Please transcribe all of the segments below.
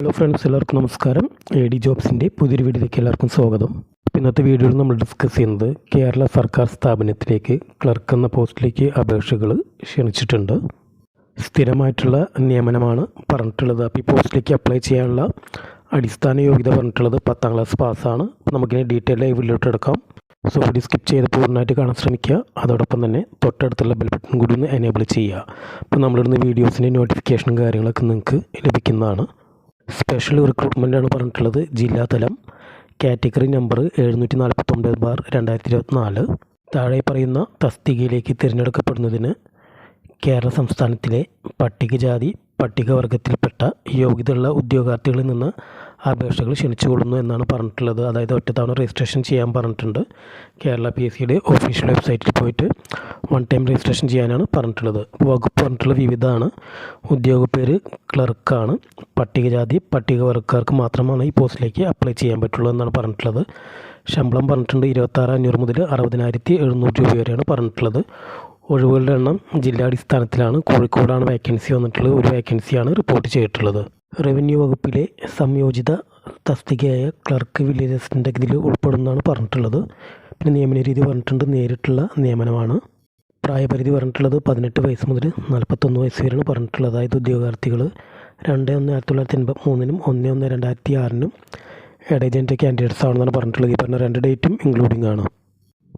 Hello friends എല്ലാവർക്കും നമസ്കാരം. A D ജോബ്സിന്റെ പുതിയൊരു വീഡിയോയിലേക്ക് എല്ലാവർക്കും സ്വാഗതം. ഇന്നത്തെ വീഡിയോയിൽ നമ്മൾ ഡിസ്കസ് ചെയ്യുന്നത് കേരള സർക്കാർ സ്ഥാപനത്തിലേക്ക് ക്ലർക്ക് എന്ന പോസ്റ്റിലേക്ക് അപേക്ഷകൾ ക്ഷണിച്ചിട്ടുണ്ട്. സ്ഥിരമായിട്ടുള്ള നിയമനമാണ് പറഞ്ഞിട്ടുള്ളത്. അപ്പോൾ ഈ പോസ്റ്റിലേക്ക് അപ്ലൈ ചെയ്യാനുള്ള അടിസ്ഥാന യോഗ്യത പറഞ്ഞിട്ടുള്ളത് പത്താം ക്ലാസ് പാസ്സാണ് അപ്പോൾ നമുക്കിനി ഡീറ്റെയിൽ ആയി വീഡിയോട്ട് എടുക്കാം. സോ വീഡിയോ സ്കിപ്പ് ചെയ്ത് പൂർണമായിട്ട് കാണാൻ ശ്രമിക്കുക. അതോടൊപ്പം തന്നെ തൊട്ടടുത്തുള്ള ബെൽ ബട്ടൺ കൂടി ഒന്ന് എനേബിൾ ചെയ്യുക. അപ്പോൾ നമ്മളിടുന്ന വീഡിയോസിന്റെ നോട്ടിഫിക്കേഷനും കാര്യങ്ങളൊക്കെ നിങ്ങൾക്ക് ലഭിക്കുന്നതാണ്. സ്പെഷ്യൽ റിക്രൂട്ട്മെന്റ് ആണ് പറഞ്ഞിട്ടുള്ളത്. ജില്ലാതലം കാറ്റഗറി നമ്പർ എഴുന്നൂറ്റി നാൽപ്പത്തൊമ്പത് ബാർ രണ്ടായിരത്തി ഇരുപത്തിനാല് താഴെ പറയുന്ന തസ്തികയിലേക്ക് തിരഞ്ഞെടുക്കപ്പെടുന്നതിന് കേരള സംസ്ഥാനത്തിലെ പട്ടികജാതി പട്ടികവർഗത്തിൽപ്പെട്ട യോഗ്യതയുള്ള ഉദ്യോഗാർത്ഥികളിൽ നിന്ന് അപേക്ഷകൾ ക്ഷണിച്ചുകൊള്ളുന്നു എന്നാണ് പറഞ്ഞിട്ടുള്ളത്. അതായത് ഒറ്റത്തവണ രജിസ്ട്രേഷൻ ചെയ്യാൻ പറഞ്ഞിട്ടുണ്ട്. കേരള പി എസ് സിയുടെ ഒഫീഷ്യൽ വെബ്സൈറ്റിൽ പോയിട്ട് വൺ ടൈം രജിസ്ട്രേഷൻ ചെയ്യാനാണ് പറഞ്ഞിട്ടുള്ളത്. വകുപ്പ് പറഞ്ഞിട്ടുള്ള വിവിധമാണ്. ഉദ്യോഗ പേര് ക്ലർക്കാണ് പട്ടികജാതി പട്ടികവർഗക്കാർക്ക് മാത്രമാണ് ഈ പോസ്റ്റിലേക്ക് അപ്ലൈ ചെയ്യാൻ പറ്റുള്ളൂ എന്നാണ് പറഞ്ഞിട്ടുള്ളത്. ശമ്പളം പറഞ്ഞിട്ടുണ്ട് ഇരുപത്താറ് അഞ്ഞൂറ് മുതൽ അറുപതിനായിരത്തി എഴുന്നൂറ് രൂപ വരെയാണ് പറഞ്ഞിട്ടുള്ളത്. ഒഴിവുകളുടെ എണ്ണം ജില്ലാടിസ്ഥാനത്തിലാണ് കോഴിക്കോടാണ് വേക്കൻസി വന്നിട്ടുള്ളത്. ഒരു വേക്കൻസിയാണ് റിപ്പോർട്ട് ചെയ്തിട്ടുള്ളത്. റവന്യൂ വകുപ്പിലെ സംയോജിത തസ്തികയായ ക്ലർക്ക് വില്ലേജ് അസിസ്റ്റന്റ് ഇതിൽ ഉൾപ്പെടുന്നതാണ് പറഞ്ഞിട്ടുള്ളത്. പിന്നെ നിയമന രീതി പറഞ്ഞിട്ടുണ്ട്. നേരിട്ടുള്ള നിയമനമാണ്. പ്രായപരിധി പറഞ്ഞിട്ടുള്ളത് പതിനെട്ട് വയസ്സ് മുതൽ നാൽപ്പത്തൊന്ന് വയസ്സ് വരെയാണ് പറഞ്ഞിട്ടുള്ളത്. അതായത് ഉദ്യോഗാർത്ഥികൾ രണ്ട് ഒന്ന് ആയിരത്തി തൊള്ളായിരത്തി എൺപത്തി മൂന്നിനും ഒന്ന് ഒന്ന് രണ്ടായിരത്തി ആറിനും ഇടയജന്റെ കാൻഡിഡേറ്റ്സ് ആണെന്നാണ് പറഞ്ഞിട്ടുള്ളത്. ഈ പറഞ്ഞ രണ്ട് ഡേറ്റും ഇൻക്ലൂഡിംഗ് ആണ്.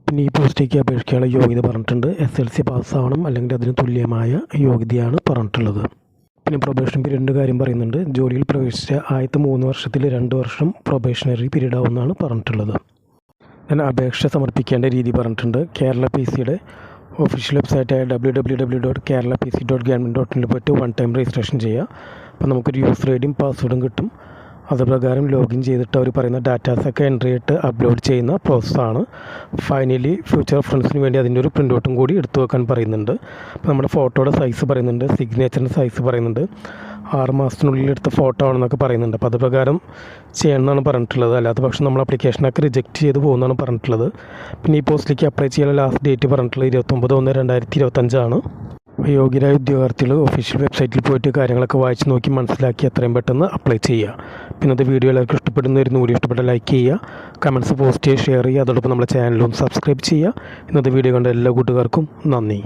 പിന്നെ ഈ പോസ്റ്റിലേക്ക് അപേക്ഷിക്കാനുള്ള യോഗ്യത പറഞ്ഞിട്ടുണ്ട്. എസ് എൽ സി പാസ്സാവണം അല്ലെങ്കിൽ അതിന് തുല്യമായ യോഗ്യതയാണ് പറഞ്ഞിട്ടുള്ളത്. പിന്നെ പ്രൊബേഷൻ പീരീഡിന്റെ കാര്യം പറയുന്നുണ്ട്. ജോലിയിൽ പ്രവേശിച്ച ആദ്യത്തെ മൂന്ന് വർഷത്തിൽ രണ്ട് വർഷം പ്രൊബേഷണറി പീരീഡ് ആവുമെന്നാണ് പറഞ്ഞിട്ടുള്ളത്. ഞാൻ അപേക്ഷ സമർപ്പിക്കേണ്ട രീതി പറഞ്ഞിട്ടുണ്ട്. കേരള പി സിയുടെ official വെബ്സൈറ്റായ W W W dot Kerala P C dot government dot ഇനിൽ പോയിട്ട് വൺ ടൈം രജിസ്ട്രേഷൻ ചെയ്യുക. അപ്പോൾ നമുക്കൊരു യൂസർ ഐ ഡിയും പാസ്വേഡും കിട്ടും. അതുപ്രകാരം ലോഗിൻ ചെയ്തിട്ട് അവർ പറയുന്ന ഡാറ്റാസൊക്കെ എൻട്രി ചെയ്തിട്ട് അപ്ലോഡ് ചെയ്യുന്ന പ്രോസസ്സാണ് ഫൈനലി ഫ്യൂച്ചർ റെഫറൻസിന് വേണ്ടി അതിന്റെ ഒരു പ്രിന്റ് ഔട്ടും കൂടി എടുത്തു വെക്കാൻ പറയുന്നുണ്ട്. അപ്പോൾ നമ്മുടെ ഫോട്ടോയുടെ സൈസ് പറയുന്നുണ്ട് സിഗ്നേച്ചറിന്റെ സൈസ് പറയുന്നുണ്ട്. ആറ് മാസത്തിനുള്ളിൽ എടുത്ത ഫോട്ടോ ആണെന്നൊക്കെ പറയുന്നുണ്ട്. അപ്പോൾ അത് പ്രകാരം ചെയ്യണമെന്നാണ് പറഞ്ഞിട്ടുള്ളത്. അല്ലാത്ത പക്ഷം നമ്മൾ അപ്ലിക്കേഷനൊക്കെ റിജക്റ്റ് ചെയ്ത് പോകുന്നതാണ് പറഞ്ഞിട്ടുള്ളത്. പിന്നെ ഈ പോസ്റ്റിലേക്ക് അപ്ലൈ ചെയ്യാൻ ലാസ്റ്റ് ഡേറ്റ് പറഞ്ഞിട്ടുള്ളത് ഇരുപത്തൊമ്പത് ഒന്ന് രണ്ടായിരത്തി ഇരുപത്തഞ്ചാണ്. യോഗ്യരായ ഉദ്യോഗാർത്ഥികൾ ഒഫീഷ്യൽ വെബ്സൈറ്റിൽ പോയിട്ട് കാര്യങ്ങളൊക്കെ വായിച്ച് നോക്കി മനസ്സിലാക്കി എത്രയും പെട്ടെന്ന് അപ്ലൈ ചെയ്യുക. പിന്നെ പിന്നത്തെ വീഡിയോ എല്ലാവർക്കും ഇഷ്ടപ്പെടുന്നവരുന്ന വീഡിയോ ഇഷ്ടപ്പെട്ട ലൈക്ക് ചെയ്യുക. കമന്റ്സ് പോസ്റ്റ് ചെയ്യുക ഷെയർ ചെയ്യുക. അതോടൊപ്പം നമ്മുടെ ചാനലും സബ്സ്ക്രൈബ് ചെയ്യുക. ഇന്നത്തെ വീഡിയോ കണ്ട എല്ലാ കൂട്ടുകാർക്കും നന്ദി.